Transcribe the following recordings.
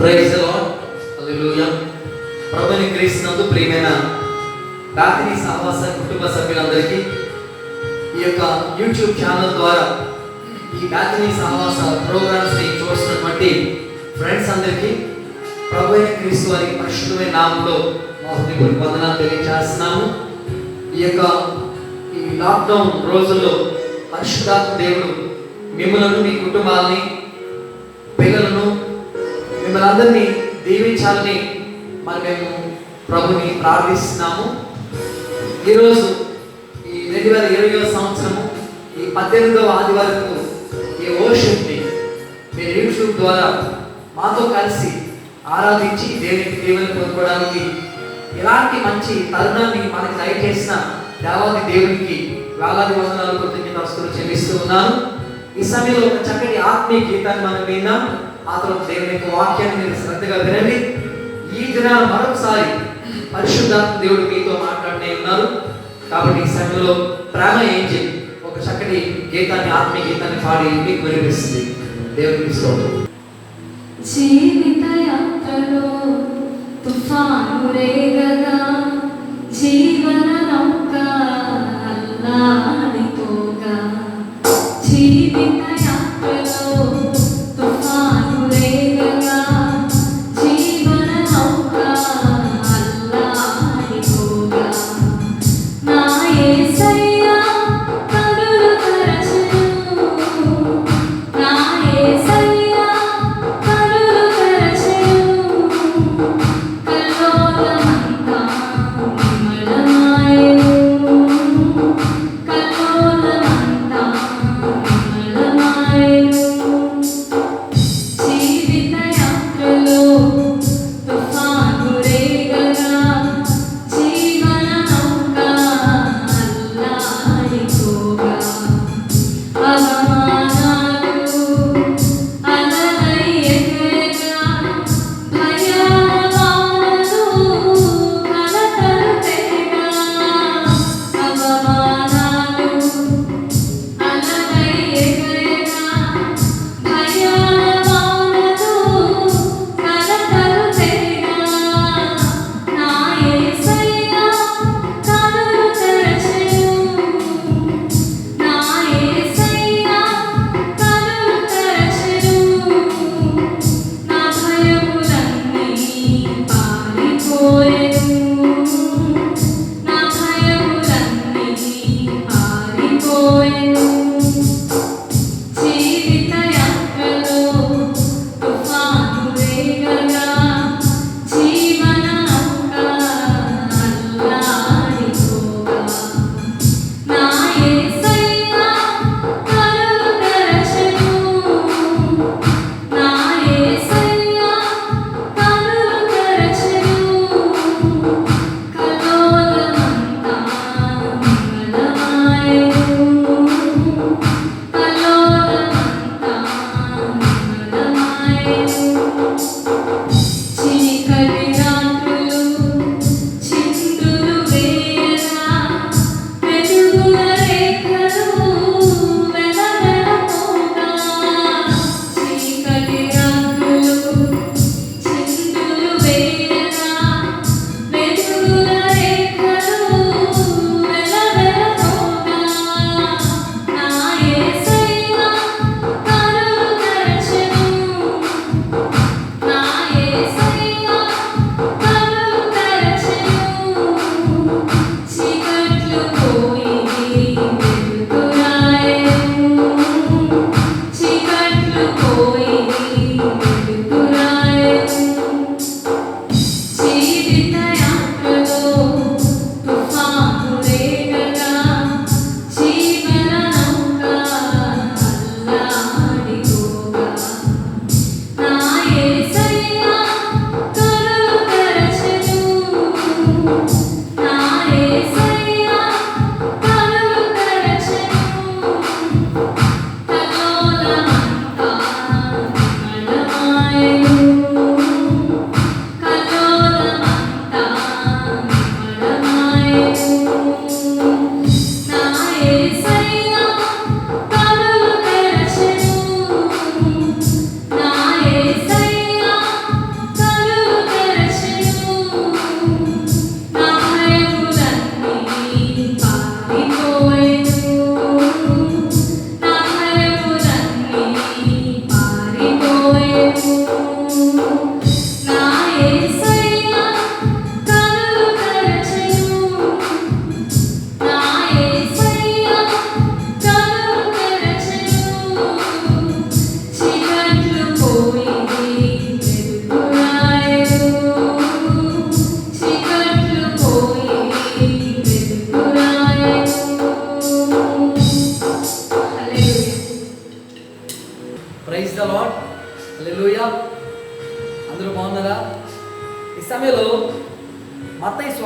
Praise ప్రభుని క్రీస్తునందు ప్రియమైన రాత్రి సహవాస కుటుంబ సభ్యులందరికీ ఈ యొక్క యూట్యూబ్ ఛానల్ ద్వారా ఈ రాత్రి సహవాస ప్రోగ్రామ్స్ని చూస్తున్నటువంటి ఫ్రెండ్స్ అందరికీ ప్రభు అయిన క్రీస్తు వారి పరిశుద్ధమైన నామంలో మా హృదయపూర్వక వందనాలు తెలియజేస్తున్నాము. ఈ యొక్క ఈ లాక్డౌన్ రోజుల్లో పరిశుద్ధాత్మ దేవుడు మిమ్మలను మీ కుటుంబాలని పిల్లలను మిమ్మల్ని దీవించాలని మరి మేము ప్రభుని ప్రార్థిస్తున్నాము. ఈరోజు ఈ రెండు వేల ఇరవై సంవత్సరము ఈ పద్దెనిమిదవ వరకు ఈ ఓషిప్ని మీరు యూట్యూబ్ ద్వారా మాతో కలిసి ఆరాధించి దేవునికి దేవుని పొందుకోవడానికి ఎలాంటి మంచి తరుణాన్ని మనకి దయచేసిన దేవాది దేవునికి వేలాది వందనాలు వస్తువులు చెల్లిస్తూ ఉన్నాను. ఈ సమయంలో ఒక చక్కటి ఆత్మీయ గీతాన్ని మనం విన్నాం ఆ తర్వాత దేవుని యొక్క వాక్యాన్ని మీరు శ్రద్ధగా వినండి. ఈ దినాలు మరొకసారి పరిశుద్ధాత్మ దేవుడు మీతో మాట్లాడుతూ ఉన్నారు. కాబట్టి ఈ సమయంలో ప్రేమ ఏంజిల్ ఒక చక్కటి గీతాన్ని ఆత్మీయ గీతాన్ని పాడి మీకు వినిపిస్తుంది. దేవునికి స్తోత్రం. జీవిత యాత్రలో తుఫాను రేగగా జీవన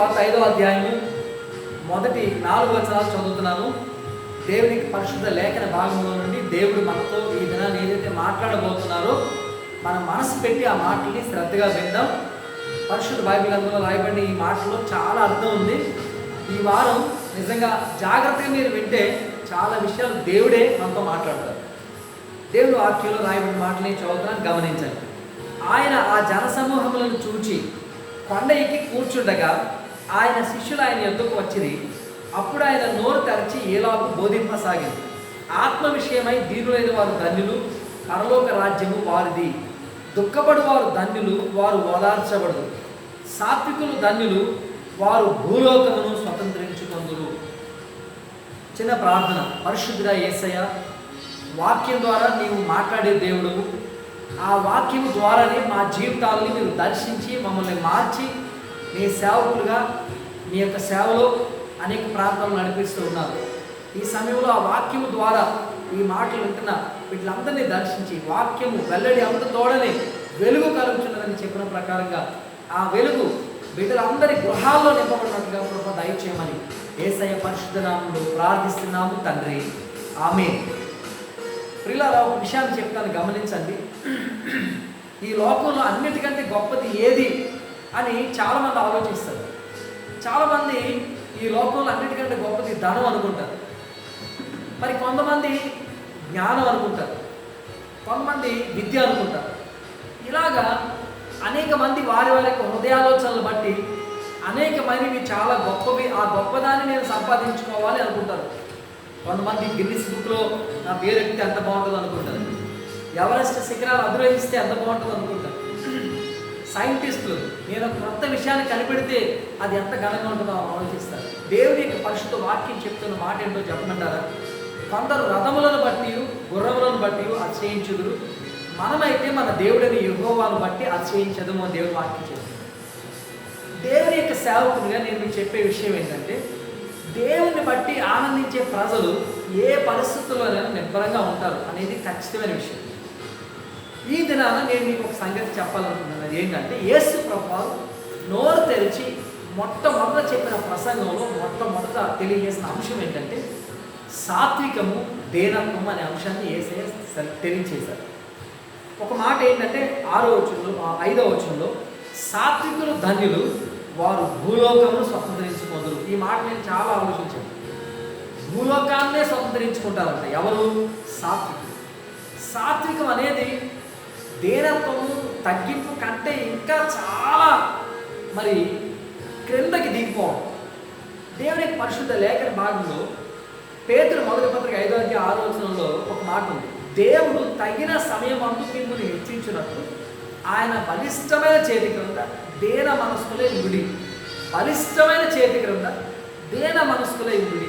స్వాత ఐదో అధ్యాయము. మొదటి నాలుగు వచనాలు చదువుతున్నాను. దేవునికి పరిశుద్ధ లేఖన భాగంలో నుండి దేవుడు మనతో ఈ దినాన్ని ఏదైతే మాట్లాడబోతున్నారో మన మనసు పెట్టి ఆ మాటల్ని శ్రద్ధగా విందాం. పరిశుద్ధ బైబిల్ అందులో రాయబడిన ఈ మాటలో చాలా అర్థం ఉంది. ఈ వారం నిజంగా జాగ్రత్తగా మీరు వింటే చాలా విషయాలు దేవుడే మనతో మాట్లాడతారు. దేవుడు వాక్యంలో రాయబడిన మాటని చదువుతున్నాను. గమనించండి. ఆయన ఆ జనసమూహములను చూచి కొండ ఎక్కి కూర్చుండగా ఆయన శిష్యులు ఆయన ఎద్దుకు వచ్చింది అప్పుడు ఆయన నోరు తెరచి ఏలాగు బోధింపసాగింది. ఆత్మ విషయమై దీనులైన వారు ధన్యులు పరలోక రాజ్యము వారిది. దుఃఖపడు వారు ధన్యులు వారు ఓదార్చబడదు సాత్వికులు ధన్యులు వారు భూలోకమును స్వతంత్రించుకుందురు. చిన్న ప్రార్థన. పరిశుద్ధుడా యేసయ్య వాక్యం ద్వారా నీవు మాట్లాడే దేవుడు ఆ వాక్యం ద్వారానే మా జీవితాలని మీరు దర్శించి మమ్మల్ని మార్చి మీ సేవకులుగా మీ యొక్క సేవలో అనేక ప్రాంతాలు నడిపిస్తూ ఉన్నారు. ఈ సమయంలో ఆ వాక్యము ద్వారా ఈ మాటలు వింటున్న వీటిలందరినీ దర్శించి వాక్యము వెల్లడి అంత తోడనే వెలుగు కలుగుతున్నదని చెప్పిన ప్రకారంగా ఆ వెలుగు బిడ్డలందరి గృహాల్లో నింపబడినట్టుగా కృప దయచేయమని ఏసయ పరిశుద్ధ నామంలో ప్రార్థిస్తున్నాము తండ్రి. ఆమె ప్రిలారా ఒక విషయాన్ని చెప్తాను గమనించండి. ఈ లోకంలో అన్నిటికంటే గొప్పది ఏది? అని చాలామంది ఆలోచిస్తారు. చాలామంది ఈ లోకంలో అన్నిటికంటే గొప్పది ధనం అనుకుంటారు. మరి కొంతమంది జ్ఞానం అనుకుంటారు. కొంతమంది విద్య అనుకుంటారు. ఇలాగా అనేక మంది వారి వారి యొక్క హృదయాలోచనలు బట్టి అనేకమైనవి చాలా గొప్పవి. ఆ గొప్పదాన్ని నేను సంపాదించుకోవాలి అనుకుంటారు. కొంతమంది గిన్నిస్ బుక్లో నా పేరు ఎక్కితే ఎంత బాగుంటుంది అనుకుంటారు ఎవరెస్ట్ శిఖరాలు అధిరోహిస్తే ఎంత బాగుంటుంది అనుకుంటారు సైంటిస్టులు నేను ఒక కొత్త విషయాన్ని కనిపెడితే అది ఎంత ఘనంగా ఉంటుందో ఆలోచిస్తారు. దేవుని యొక్క పరిశుద్ధ వాక్యం చెప్తున్న మాట ఏంటో చెప్పమంటారా? కొందరు రథములను బట్టి గుర్రములను బట్టి అశ్రయించుదురు. మనమైతే మన దేవుడిని యుగోవాను బట్టి అశ్రయించదు అని దేవుడు వాక్యం చెప్తుంది. దేవుని యొక్క సేవకునిగా నేను మీకు చెప్పే విషయం ఏంటంటే దేవుని బట్టి ఆనందించే ప్రజలు ఏ పరిస్థితుల్లోనైనా నిబ్బరంగా ఉంటారు అనేది ఖచ్చితమైన విషయం. ఈ దినాన నేను మీకు ఒక సంగతి చెప్పాలనుకుంటున్నాను. అది ఏంటంటే యేసు ప్రభావం నోరు తెరిచి మొట్టమొదట చెప్పిన ప్రసంగంలో మొట్టమొదట తెలియజేసిన అంశం ఏంటంటే సాత్వికము దేనత్వం అనే అంశాన్ని ఏసే తెలియచేశారు ఒక మాట ఏంటంటే ఆరో వచనంలో ఐదో వచనంలో సాత్వికులు ధన్యులు వారు భూలోకమును స్వతంత్రించుకుందరు. ఈ మాట నేను చాలా ఆలోచించాను. భూలోకాన్నే స్వతంత్రించుకుంటారంట ఎవరు? సాత్వికులు. సాత్వికం అనేది దేనత్వము తగ్గింపు కంటే ఇంకా చాలా మరి క్రిందకి దిగిపోవడం. దేవుని పరిశుద్ధ లేఖన భాగంలో పేతురు మొదటి పత్రిక ఐదో అధ్యాయ ఆలోచనలో ఒక మాట ఉంది. దేవుడు తగిన సమయం అందు మిమ్మల్ని హెచ్చించినట్లు ఆయన బలిష్టమైన చేతి క్రింద దేన మనస్కులే గుడి బలిష్టమైన చేతి క్రింద దేన మనస్కులే గుడి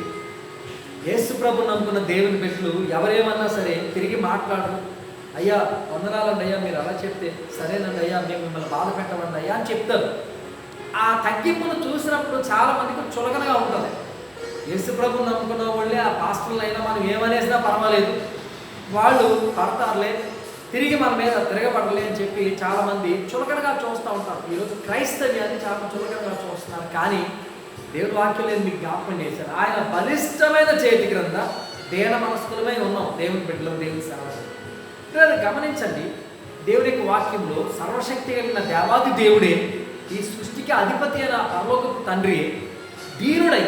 యేసు ప్రభు నమ్ముకున్న దేవుని బిడ్డలు ఎవరేమన్నా సరే తిరిగి మాట్లాడరు. అయ్యా వందనాలండి అయ్యా మీరు అలా చెప్తే సరేనండి అయ్యా మేము మిమ్మల్ని బాధ పెట్టమండి అయ్యా అని చెప్తారు. ఆ తగ్గింపును చూసినప్పుడు చాలా మందికి చులకనగా ఉంటుంది. యేసు ప్రభు నమ్ముకున్న వాళ్ళే ఆ పాస్టర్లు అయినా మనం ఏమనేసినా పర్వాలేదు. వాళ్ళు పడతారులే తిరిగి మన మీద తిరగబడలే అని చెప్పి చాలామంది చులకనగా చూస్తూ ఉంటారు. ఈరోజు క్రైస్తవ్యాన్ని చాలా చులకనగా చూస్తున్నారు. కానీ దేవుడు వాక్యం లేదు మీకు జ్ఞాపకం చేశారు ఆయన బలిష్టమైన చేతి క్రింద దేన మనస్కులమై ఉన్నాం. దేవుని బిడ్డలు దేవుని సేవ గమనించండి. దేవుని యొక్క వాక్యంలో సర్వశక్తి కలిగిన దేవాది దేవుడే ఈ సృష్టికి అధిపతి అయిన పరలోకపు తండ్రి. ధీరుడై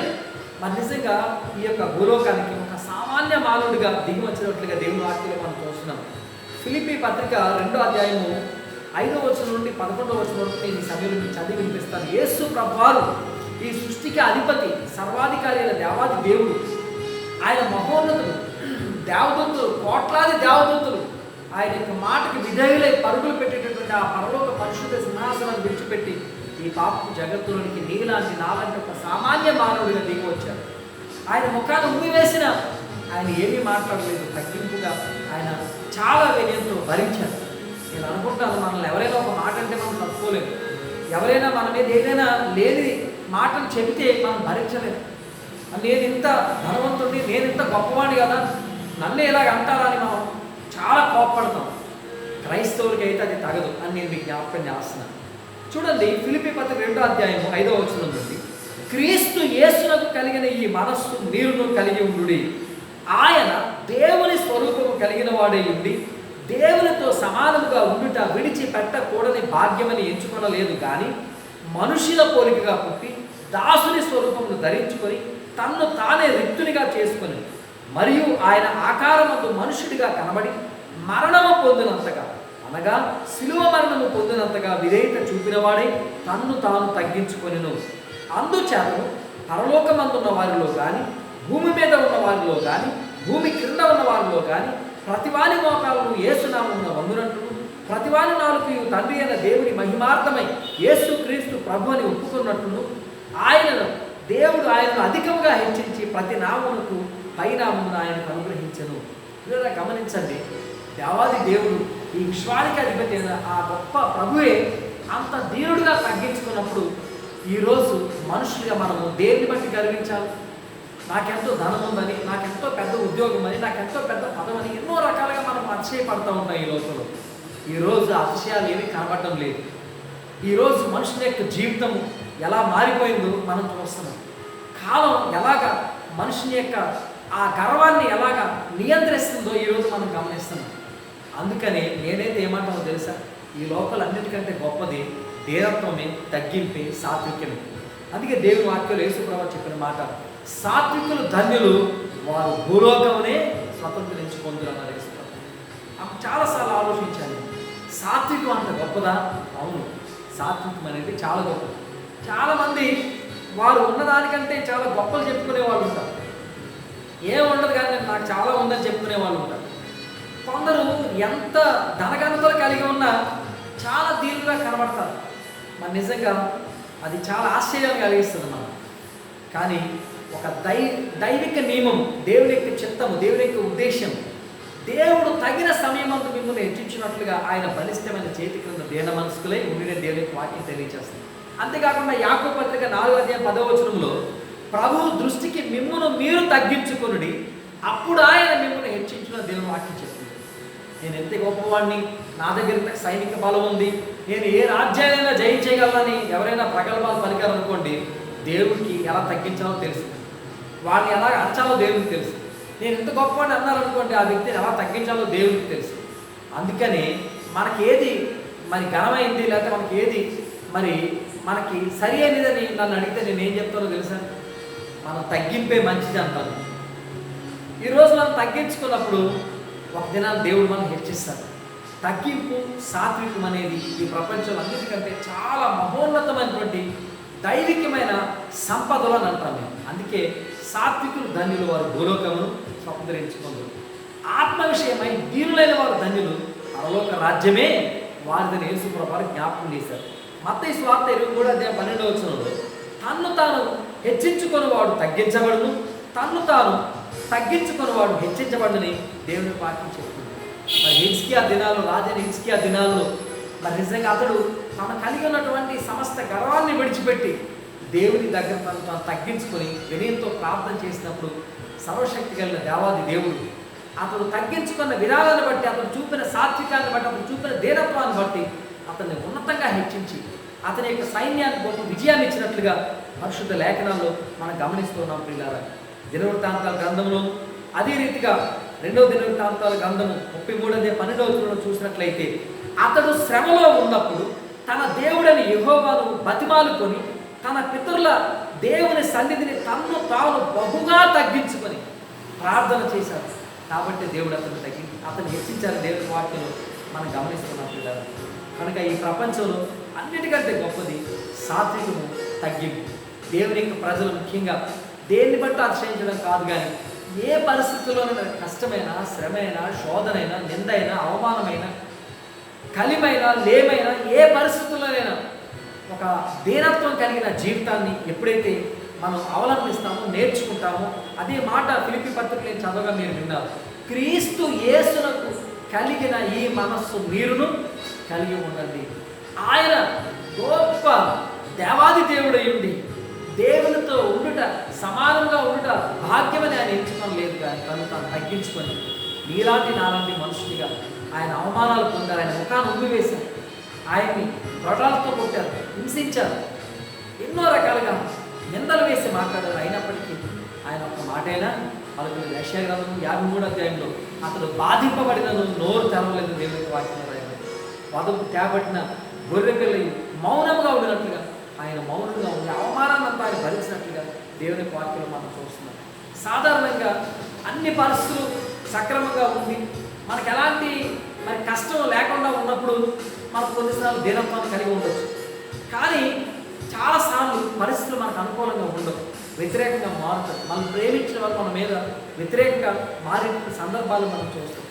మరి నిజంగా ఈ యొక్క భూలోకానికి ఒక సామాన్య మానవుడిగా దిగి వచ్చినట్లుగా దేవుని వాక్యంలో మనం చూస్తున్నాం. ఫిలిపి పత్రిక రెండో అధ్యాయము ఐదో వచ్చిన నుండి పదకొండో వచ్చిన వరకు నేను ఈ సమయంలో మీకు చదివి వినిపిస్తాను. యేసు ప్రభువారు ఈ సృష్టికి అధిపతి సర్వాధికారి అయిన దేవాది దేవుడు. ఆయన మహోన్నతుడు దేవదూతులు కోట్లాది దేవదూతులు ఆయన యొక్క మాటకి విధేయులై పరుగులు పెట్టేటటువంటి ఆ పరలోక పరిశుద్ధ సింహాసనాన్ని విడిచిపెట్టి ఈ పాపకు జగత్తులోనికి నీలాంటి నాలంటి ఒక సామాన్య మానవుడిగా దిగి వచ్చారు. ఆయన ముఖాన్ని ఉమ్మి వేసిన ఆయన ఏమీ మాట్లాడలేదు తగ్గింపుగా ఆయన చాలా వినయంతో భరించారు. నేను అనుకుంటాను మనల్ని ఎవరైనా ఒక మాట అంటే మనం తప్పుకోలేదు ఎవరైనా మన మీద ఏదైనా లేని మాటలు చెబితే మనం భరించలేము. నేను ఇంత ధనవంతుడిని నేను ఇంత గొప్పవాడిని కదా నన్ను ఇలాగ అంటారా? అని మనం చాలా కోపడతాం క్రైస్తవులకి అయితే అది తగదు అని నేను మీకు జ్ఞాపకం చేస్తున్నాను. చూడండి ఫిలిపి పత్రిక రెండో అధ్యాయం ఐదో వచ్చిన నుండి క్రీస్తు యేసునకు కలిగిన ఈ మనస్సు నీరును కలిగి ఉండుడి. ఆయన దేవుని స్వరూపము కలిగిన వాడే ఉండి దేవునితో సమానముగా ఉండుట విడిచిపెట్టకూడని భాగ్యమని ఎంచుకొనలేదు కానీ మనుషుల పోలికగా పుట్టి దాసుని స్వరూపమును ధరించుకొని తన్ను తానే రిక్తునిగా చేసుకొని మరియు ఆయన ఆకారమందు మనుషుడిగా కనబడి మరణము పొందినంతగా అనగా శిలువ మరణము పొందినంతగా విధేయత చూపినవాడే తన్ను తాను తగ్గించుకొనిను. అందుచేతను పరలోకమందున్న వారిలో కానీ భూమి మీద ఉన్న వారిలో కానీ భూమి క్రింద ఉన్న వారిలో కానీ ప్రతివాని మోకాలను ఏసునామమున వందునట్లు ప్రతివాని నాలుగు తండ్రి అయిన దేవుని మహిమార్థమై యేసు క్రీస్తు ప్రభు అని ఒప్పుకున్నట్లు ఆయనను దేవుడు ఆయనను అధికంగా హెచ్చించి ప్రతి నామమునకు పైనామమును ఆయనకు అనుగ్రహించను. ఇలా గమనించండి దేవాది దేవుడు ఈ విశ్వానికి అధిపతి ఆ గొప్ప ప్రభువే అంత దీనుడుగా తగ్గించుకున్నప్పుడు ఈరోజు మనుషులుగా మనము దేన్ని బట్టి గర్వించాలి? నాకెంతో ధనం ఉందని నాకెంతో పెద్ద ఉద్యోగం అని నాకెంతో పెద్ద పదం అని ఎన్నో రకాలుగా మనం అతిశయపడతా ఉంటాం ఈ లోకంలో. ఈరోజు అతిశయాలు ఏమీ కనబడటం లేదు. ఈరోజు మనుషుల యొక్క జీవితం ఎలా మారిపోయిందో మనం చూస్తున్నాం. కాలం ఎలాగా మనుషుని యొక్క ఆ గర్వాన్ని ఎలాగా నియంత్రిస్తుందో ఈరోజు మనం గమనిస్తున్నాం. అందుకని నేనైతే ఏమంటామో తెలుసా? ఈ లోకల్ అన్నిటికంటే గొప్పది దేవత్వమే తగ్గింపే సాత్విక్యమే అందుకే దేవుని వాక్యంలో యేసుప్రభు చెప్పిన మాట సాత్వికులు ధన్యులు వారు భూలోకమునే స్వతంత్రించి పొందుతున్నారు యేసుప్రభు అప్పుడు చాలాసార్లు ఆలోచించాను సాత్వికం అంత గొప్పదా? అవును సాత్వికం అనేది చాలా గొప్పది. చాలామంది వారు ఉన్నదానికంటే చాలా గొప్పలు చెప్పుకునే వాళ్ళు ఉంటారు. ఏం ఉండదు కానీ నాకు చాలా ఉందని చెప్పుకునే వాళ్ళు ఉంటారు. కొందరు ఎంత ధనగనతలు కలిగి ఉన్నా చాలా దీనిగా కనబడతారు. మరి నిజంగా అది చాలా ఆశ్చర్యం కలిగిస్తుంది మనం కానీ ఒక దై దైవిక నియమం దేవుని యొక్క చిత్తము దేవుని యొక్క ఉద్దేశం దేవుడు తగిన సమయమందు మిమ్మల్ని హెచ్చించినట్లుగా ఆయన బలిష్టమైన చేతి క్రింద దేన మనసుకులే ఉండిన దేవుని యొక్క వాక్యం తెలియజేస్తుంది అంతేకాకుండా యాకో పత్రిక నాలుగు అధ్యాయం పదవచనంలో ప్రభు దృష్టికి మిమ్మను మీరు తగ్గించుకునుడి అప్పుడు ఆయన మిమ్మల్ని హెచ్చించిన దేవుని వాక్యం చెప్తుంది. నేను ఎంత గొప్పవాడిని నా దగ్గర సైనిక బలం ఉంది. నేను ఏ రాజ్యాన్నైనా జయించగలనని ఎవరైనా ప్రగల్భాలు పలికారనుకోండి దేవుడికి ఎలా తగ్గించాలో తెలుసు. వాళ్ళని ఎలా అంచాలో దేవుడికి తెలుసు. నేను ఎంత గొప్పవాడిని అన్నారనుకోండి ఆ వ్యక్తిని ఎలా తగ్గించాలో దేవుడికి తెలుసు. అందుకని మనకి ఏది మరి ఘనమైంది లేకపోతే మనకి ఏది మరి మనకి సరి అయినదని నన్ను అడిగితే నేను ఏం చెప్తానో తెలుసా? మనం తగ్గింపే మంచిది అంటాను ఈరోజు మనం తగ్గించుకున్నప్పుడు ఒక దినాలు దేవుడు మనం హెచ్చిస్తాడు తగ్గింపు సాత్వికం అనేది ఈ ప్రపంచంలో అన్నిటికంటే చాలా మహోన్నతమైనటువంటి దైవికమైన సంపదలు అని అంటాం మేము. అందుకే సాత్వికులు ధన్యులు వారు భూలోకమును స్వతంత్రించుకుందరు. ఆత్మ విషయమై దీనులైన వారు ధన్యులు పరలోక రాజ్యమే వారిని యేసుప్రభారు జ్ఞాపకం చేశారు. మత స్వార్థ ఇరవై కూడా అదే పన్నెండవ వచనంలో తన్ను తాను హెచ్చించుకొని వాడు తగ్గించబడును తన్ను తాను తగ్గించుకొని వాడు హెచ్చించబడని దేవుని వాక్యం చెప్తుంది. మరి హిజ్కియా దినాల్లో రాజైన హిజ్కియా దినాల్లో మరి నిజంగా అతడు తన కలిగి ఉన్నటువంటి సమస్త గర్వాన్ని విడిచిపెట్టి దేవుని దగ్గర తను తాను తగ్గించుకొని వినయంతో ప్రార్థన చేసినప్పుడు సర్వశక్తి కలిగిన దేవాది దేవుడు అతడు తగ్గించుకున్న విధానాన్ని బట్టి అతను చూపిన సాత్వికాన్ని బట్టి అతను చూపిన దేనత్వాన్ని బట్టి అతన్ని ఉన్నతంగా హెచ్చించి అతని యొక్క సైన్యానికి గొప్ప విజయాన్ని ఇచ్చినట్లుగా పరిశుద్ధ లేఖనాల్లో మనం గమనిస్తున్నాం పిల్లారా దినవృత్తాంతాల గ్రంథంలో అదే రీతిగా రెండవ దినవృత్తాంతాల గ్రంథము ముప్పై మూడోదే పన్నెండవ వచనంలో చూసినట్లయితే అతడు శ్రమలో ఉన్నప్పుడు తన దేవుడని యహోవాను బతిమాలుకొని తన పితరుల దేవుని సన్నిధిని తన్ను తాను బహుగా తగ్గించుకొని ప్రార్థన చేశాడు. కాబట్టి దేవుడు అతను తగ్గి అతను హెచ్చించారు దేవుని వాక్యలో మనం గమనిస్తున్నాం పిల్లలు. కనుక ఈ ప్రపంచంలో అన్నిటికంటే గొప్పది సాత్వికము తగ్గింపు. దేవుని యొక్క ప్రజలు ముఖ్యంగా దేన్ని బట్టి అతిశయించడం కాదు కానీ ఏ పరిస్థితుల్లోనైనా కష్టమైన శ్రమైనా శోధనైనా నిందైనా అవమానమైన కలిమైనా లేమైనా ఏ పరిస్థితుల్లోనైనా ఒక దీనత్వం కలిగిన జీవితాన్ని ఎప్పుడైతే మనం అవలంబిస్తామో నేర్చుకుంటామో అదే మాట పిలిపి పత్రిక నేను చదవగా మీరు విన్నారు. క్రీస్తు యేసునకు కలిగిన ఈ మనస్సు మీరును కలిగి ఉండండి. ఆయన గొప్ప దేవాది దేవుడు ఉండి దేవునితో ఉండుట సమానంగా ఉండుట భాగ్యమని ఆయన ఎంచుకొని లేదు కానీ తను తాను తగ్గించుకొని నీలాంటి నాలాంటి మనుషునిగా ఆయన అవమానాలు పొందారు. ఆయన ముఖాన్ని ఉమ్మివేశారు. ఆయన్ని రొటాలతో కొట్టారు. హింసించారు. ఎన్నో రకాలుగా నిందలు వేసి మాట్లాడారు. అయినప్పటికీ ఆయన ఒక మాటైనా వాళ్ళకి యశాగ్రంథం యాభై మూడు అధ్యాయంలో అతడు బాధింపబడినను నోరు తెరవలేదు. దేవుడికి వాటిని రాయబడింది వదకు తేబట్టిన గొర్రె మౌనంగా ఉండినట్లుగా ఆయన మౌనంగా ఉండి అవమానాన్ని అంతా ఆయన భరించినట్లుగా దేవుని వాక్యలో మనం చూస్తున్నాం. సాధారణంగా అన్ని పరిస్థితులు సక్రమంగా ఉండి మనకు ఎలాంటి మరి కష్టం లేకుండా ఉన్నప్పుడు మనకు కొన్నిసార్లు దీనత్వాన్ని కలిగి ఉండొచ్చు. కానీ చాలాసార్లు పరిస్థితులు మనకు అనుకూలంగా ఉండవు వ్యతిరేకంగా మారుతాయి. మనం ప్రేమించిన వాళ్ళు మన మీద వ్యతిరేకంగా మారిన సందర్భాలు మనం చూస్తాం.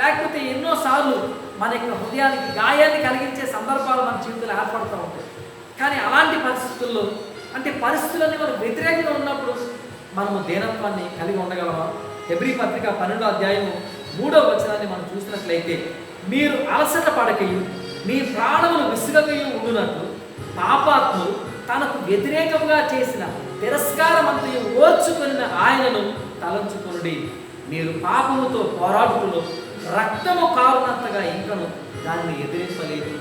లేకపోతే ఎన్నోసార్లు మన యొక్క హృదయానికి గాయాన్ని కలిగించే సందర్భాలు మన జీవితంలో ఏర్పడుతూ ఉంటాయి. కానీ అలాంటి పరిస్థితుల్లో అంటే పరిస్థితులన్నీ మనం వ్యతిరేకంగా ఉన్నప్పుడు మనము దీనత్వాన్ని కలిగి ఉండగలమా? ఎబ్రి పత్రిక పన్నెండో అధ్యాయము మూడో వచనాన్ని మనం చూసినట్లయితే మీరు అలసట పడకయు మీ ప్రాణములు విసుగకయు ఉండునట్లు పాపాత్ములు తనకు వ్యతిరేకంగా చేసిన తిరస్కారమంతయు ఓర్చుకున్న ఆయనను తలంచుకొనుడి. మీరు పాపముతో పోరాడుతులో రక్తము కారునంతగా ఇంకను దానిని ఎదిరించలేదు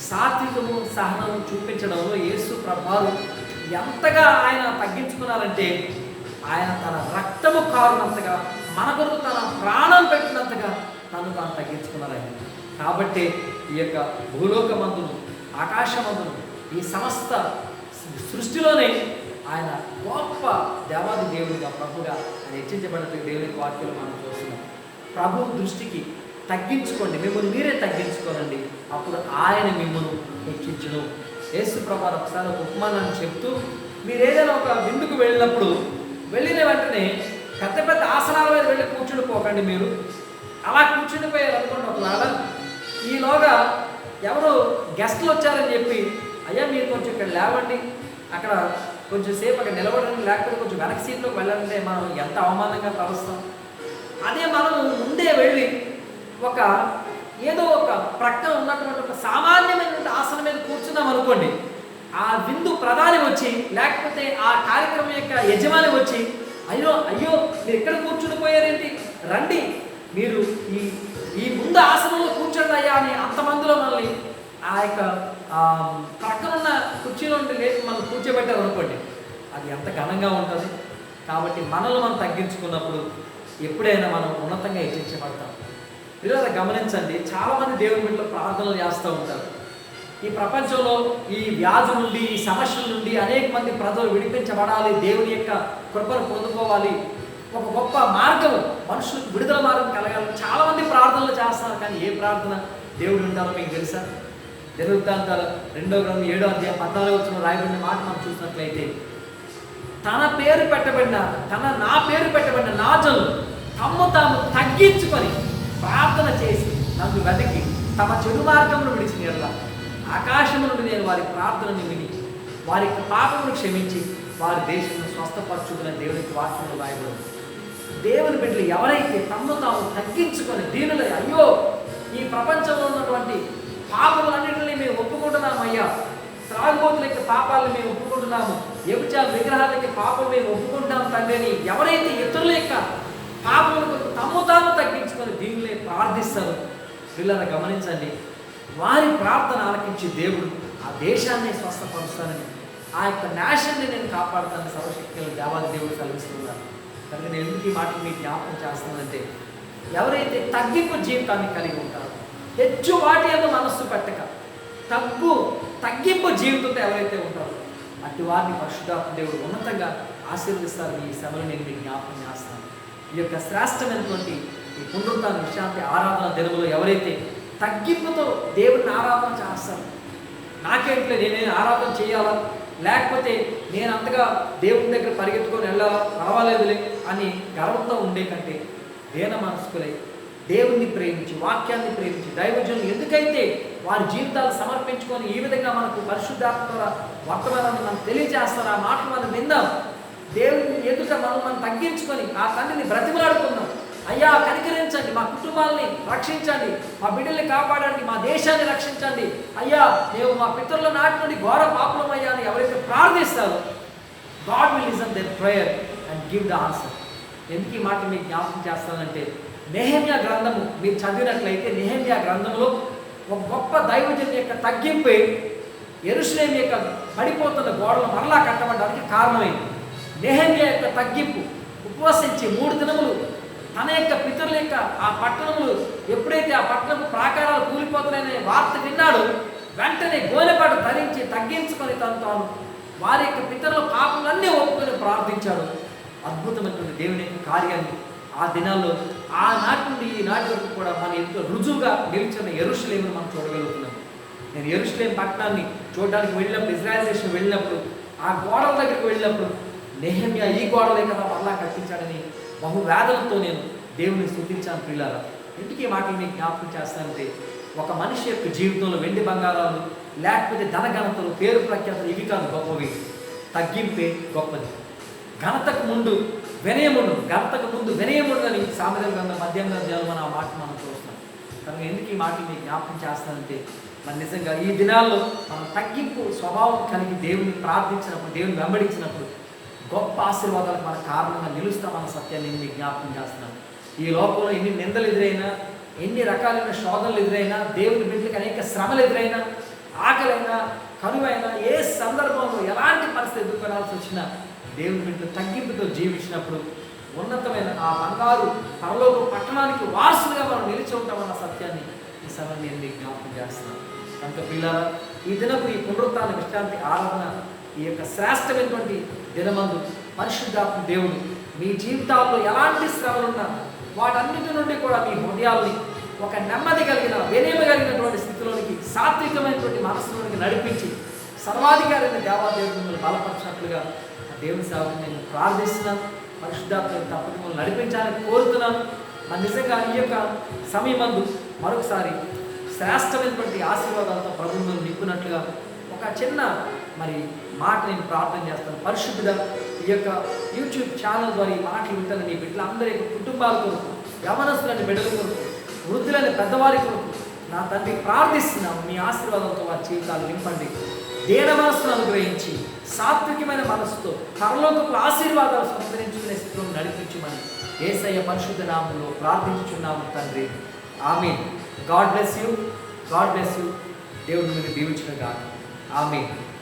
సాత్వికము సహనము చూపించడంలో యేసు ప్రభావం ఎంతగా ఆయన తగ్గించుకున్నారంటే ఆయన తన రక్తము కారునంతగా మన కొరకు తన ప్రాణం పెట్టినంతగా తను తాను తగ్గించుకున్నారని కాబట్టి ఈ యొక్క భూలోకమందును ఆకాశమందును ఈ సమస్త సృష్టిలోనే ఆయన గొప్ప దేవాది దేవుడిగా ప్రభుగా ఆయన హెచ్చించబడిన దేవునికి వాక్యలు మనం చూస్తున్నాం. ప్రభు దృష్టికి తగ్గించుకోండి మిమ్మల్ని మీరే తగ్గించుకోనండి. అప్పుడు ఆయన మిమ్మల్ని హెచ్చించడం యేసు ప్రభావం ఒకసారి ఒక ఉపమానాన్ని చెప్తూ మీరు ఏదైనా ఒక విందుకు వెళ్ళినప్పుడు వెళ్ళిన వెంటనే పెద్ద పెద్ద ఆసనాల మీద వెళ్ళి కూర్చుని పోకండి మీరు. అలా కూర్చుని పోయారు ఒకవేళ ఈలోగా ఎవరు గెస్ట్లు వచ్చారని చెప్పి అయ్యా మీరు కొంచెం ఇక్కడ లేవండి. అక్కడ కొంచెం సేపు అక్కడ నిలబడండి. లేకపోతే కొంచెం వెనక సీట్లోకి వెళ్ళాలంటే మనం ఎంత అవమానంగా తలుస్తాం. అదే మనం ముందే వెళ్ళి ఒక ఏదో ఒక ప్రక్కన ఉన్నటువంటి ఒక సామాన్యమైనటువంటి ఆసనం మీద కూర్చున్నాం అనుకోండి ఆ విందు ప్రధాని వచ్చి లేకపోతే ఆ కార్యక్రమం యొక్క యజమాని వచ్చి అయ్యో అయ్యో మీరు ఎక్కడ కూర్చుని పోయారేంటి? రండి. మీరు ఈ ఈ ముందు ఆసనంలో కూర్చోండి అయ్యా అని అంతమందిలో మనల్ని ఆ యొక్క ఆ, ప్రక్కనున్న కుర్చీలో ఉంటే లేచి మనం కూర్చోబెట్టారు అనుకోండి అది ఎంత ఘనంగా ఉంటుంది. కాబట్టి మనల్ని మనం తగ్గించుకున్నప్పుడు ఎప్పుడైనా మనం ఉన్నతంగా హెచ్చరించబడతాం పిల్లలు గమనించండి చాలామంది దేవుని బిడ్డలు ప్రార్థనలు చేస్తూ ఉంటారు. ఈ ప్రపంచంలో ఈ వ్యాధి నుండి ఈ సమస్యల నుండి అనేక మంది ప్రజలు విడిపించబడాలి దేవుని యొక్క కృపను పొందుకోవాలి. ఒక గొప్ప మార్గం మనుషులకు విడుదల మార్గం కలగాలి చాలామంది ప్రార్థనలు చేస్తారు కానీ ఏ ప్రార్థన దేవుడు ఉంటారో మీకు తెలుసా? జరుగుతాంతారు రెండో గ్రంథం ఏడో అధ్యాయం పద్నాలుగు వచ్చిన రాయబడిన మాట మనం చూసినట్లయితే తన పేరు పెట్టబడిన తన నా పేరు పెట్టబడిన నాజలు తమ్ము తాము తగ్గించుకొని ప్రార్థన చేసి నన్ను వెతకి తమ చెడు మార్గమును విడిచిన ఎడల ఆకాశము నుండి నేను వారి ప్రార్థనను విని వారి యొక్క పాపమును క్షమించి వారి దేశంలో స్వస్థపరచుకున్న దేవునికి వాక్యం రాయబడింది దేవుని బిడ్డలు ఎవరైతే తమను తాము తగ్గించుకొని దీనిలో అయ్యో ఈ ప్రపంచంలో ఉన్నటువంటి పాపములన్నింటినీ మేము ఒప్పుకుంటున్నామయ్యా. త్రాగుబోతుల యొక్క పాపాలను మేము ఒప్పుకుంటున్నాము. వ్యభిచార విగ్రహాల యొక్క పాపం మేము ఒప్పుకుంటాం తండ్రి అని ఎవరైతే ఇతరుల యొక్క పాపములకు తమ్ము తాము తగ్గించుకొని దీనిని ప్రార్థిస్తారు. పిల్లలు గమనించండి వారి ప్రార్థన ఆలకించి దేవుడు ఆ దేశాన్ని స్వస్థపరుస్తానని ఆ యొక్క నేషన్ని నేను కాపాడుతాను సర్వశక్తులు దేవాది దేవుడు కలిగిస్తున్నారు కనుక నేను ఎందుకు ఈ మాటలు మీకు జ్ఞాపకం చేస్తున్నానంటే ఎవరైతే తగ్గింపు జీవితాన్ని కలిగి ఉంటారో హెచ్చు వాటి ఏదో మనస్సు పెట్టక తగ్గు తగ్గింపు జీవితంతో ఎవరైతే ఉంటారో అటు వారిని పరిశుద్ధాత్మ దేవుడు ఉన్నతంగా ఆశీర్వదిస్తారని ఈ సభలు నేను మీకు జ్ఞాపకం చేస్తాను ఈ యొక్క శ్రేష్టమైనటువంటి ఈ పునరుత్న విశ్రాంతి ఆరాధన దినములో ఎవరైతే తగ్గింపుతో దేవుడిని ఆరాధన చేస్తారు నాకేంట్లో నేనేం ఆరాధన చేయాలా? లేకపోతే నేను అంతగా దేవుని దగ్గర పరిగెత్తుకొని వెళ్ళాలా? పర్వాలేదులే అని గర్వంతో ఉండే కంటే దేన మనసుకులే దేవుణ్ణి ప్రేమించి వాక్యాన్ని ప్రేమించి దైవజనులు ఎందుకైతే వారి జీవితాలు సమర్పించుకొని ఈ విధంగా మనకు పరిశుద్ధాత్మ ద్వారా వర్తమానాన్ని మనం తెలియజేస్తారు ఆ మాటలు మనం విందాం. దేవుని ఎదుట మనం మనం తగ్గించుకొని ఆ తండ్రిని బ్రతిమలాడుకుందాం. అయ్యా కనికరించండి మా కుటుంబాలని రక్షించండి మా బిడ్డల్ని కాపాడండి మా దేశాన్ని రక్షించండి. అయ్యా మేము మా పితరుల నాటి నుండి ఘోర పాపలం అయ్యా అని ఎవరైతే ప్రార్థిస్తారో God will listen their prayer and give the answer ఎందుకు ఈ మాట మీకు జ్ఞాపకం చేస్తానంటే నెహమ్యా గ్రంథము మీరు చదివినట్లయితే నెహమ్యా గ్రంథంలో ఒక గొప్ప దైవజన్ యొక్క తగ్గింపు ఎరుసలేం యొక్క పడిపోతున్న గోడలు మరలా కట్టబడడానికి కారణమైంది. నెహమ్యా యొక్క తగ్గింపు ఉపవసించి మూడు దినములు తన యొక్క పితరుల యొక్క ఆ పట్టణములు ఎప్పుడైతే ఆ పట్టణపు ప్రాకారాలు కూలిపోతున్నాయనే వార్త విన్నాడో వెంటనే గోనెపాట ధరించి తగ్గించుకొని తను తాను వారి యొక్క పితరుల పాపలన్నీ ఒప్పుకొని ప్రార్థించాడు. అద్భుతమైనటువంటి దేవుని యొక్క కార్యాన్ని ఆ దినాల్లో ఆ నుండి ఈ వరకు కూడా మన ఎంతో రుజువుగా నిలిచిన ఎరుషులేమని మనం చూడగలుగుతున్నాం. నేను ఎరుషులేం పట్టణాన్ని చూడడానికి వెళ్ళినప్పుడు ఇజ్రాయల్ దేశం వెళ్ళినప్పుడు ఆ గోడల దగ్గరికి వెళ్ళినప్పుడు నెహమ్యా ఈ గోడలే కదా మరలా కట్టించాడని బహు వేదనతో నేను దేవుని స్థుతించాను పిల్లల ఎందుకు ఈ మాటలు నేను జ్ఞాపకం చేస్తానంటే ఒక మనిషి యొక్క జీవితంలో వెండి బంగారాలు లేకపోతే ధనఘనతలు పేరు ప్రఖ్యాతలు ఇవి కాదు గొప్పవి. తగ్గింపే గొప్పది. ఘనతకు ముందు వినయముండు ఘనతకు ముందు వినయముండు అని సామెతల గ్రంథం మధ్యం గ్రంథాలు మన ఆ మాట మనం చూస్తున్నాం. కనుక ఎందుకు ఈ మాటలు మీకు జ్ఞాపకం చేస్తానంటే మన నిజంగా ఈ దినాల్లో మనం తగ్గింపు స్వభావం కలిగి దేవుని ప్రార్థించినప్పుడు దేవుని వెంబడించినప్పుడు గొప్ప ఆశీర్వాదాలకు మన కారణంగా నిలుస్తామన్న సత్యాన్ని నేను జ్ఞాపకం చేస్తున్నాను ఈ లోకంలో ఎన్ని నిందలు ఎదురైనా ఎన్ని రకాలైన శోధనలు ఎదురైనా దేవుని బిడ్డలకు అనేక శ్రమలు ఎదురైనా ఆకలైనా కరువైనా ఏ సందర్భంలో ఎలాంటి పరిస్థితి ఎదుర్కొనాల్సి వచ్చినా దేవుని బిడ్డలు తగ్గింపుతో జీవించినప్పుడు ఉన్నతమైన ఆ బంగారు పరలోక పట్టణానికి వారసులుగా మనం నిలిచి ఉంటామన్న సత్యాన్ని ఈ సమయం నేను మీకు జ్ఞాపకం చేస్తున్నాను కనుక పిల్లల ఈ దినపు ఈ పునరుత్న విశ్రాంతి ఆరాధన ఈ యొక్క శ్రేష్టమైనటువంటి దినమందు పరిశుద్ధాత్మ దేవుడు మీ జీవితాల్లో ఎలాంటి శ్రమలున్నా వాటన్నిటి నుండి కూడా మీ హృదయాల్ని ఒక నెమ్మది కలిగిన వినయమ కలిగినటువంటి స్థితిలోనికి సాత్వికమైనటువంటి మనసులోనికి నడిపించి సర్వాధికారైన దేవాదేవుడు మిమ్మల్ని బలపరిచినట్లుగా దేవుని సేవకు నేను ప్రార్థిస్తున్నాను. పరిశుద్ధాత్మ తప్పక మిమ్మల్ని నడిపించాలని కోరుతున్నాను. మరి నిజంగా ఈ యొక్క సమయమందు మరొకసారి శ్రేష్టమైనటువంటి ఆశీర్వాదాలతో ప్రభుత్వం నింపునట్లుగా ఒక చిన్న మరి మాట నేను ప్రార్థన చేస్తాను. పరిశుద్ధుడ ఈ యొక్క యూట్యూబ్ ఛానల్ ద్వారా ఈ మాటలు వింటాను నీ బిడ్డలందరి యొక్క కుటుంబాల కొరకు యవనస్తులని బిడ్డల కొరకు వృద్ధులని పెద్దవారి కొరకు నా తండ్రి ప్రార్థిస్తున్నాము. మీ ఆశీర్వాదంతో వారి జీవితాలు నింపండి. దేన మనస్సును అనుగ్రహించి సాత్వికమైన మనస్సుతో పరలోకపు ఆశీర్వాదాలు సంతరించుకునే స్థితిలో నడిపించమని ఏసయ్య పరిశుద్ధ నామంలో ప్రార్థించుచున్నాము తండ్రి. ఆమె God bless you. God bless you. దేవుడు మీరు దీవించిన గాడ్ ఆమె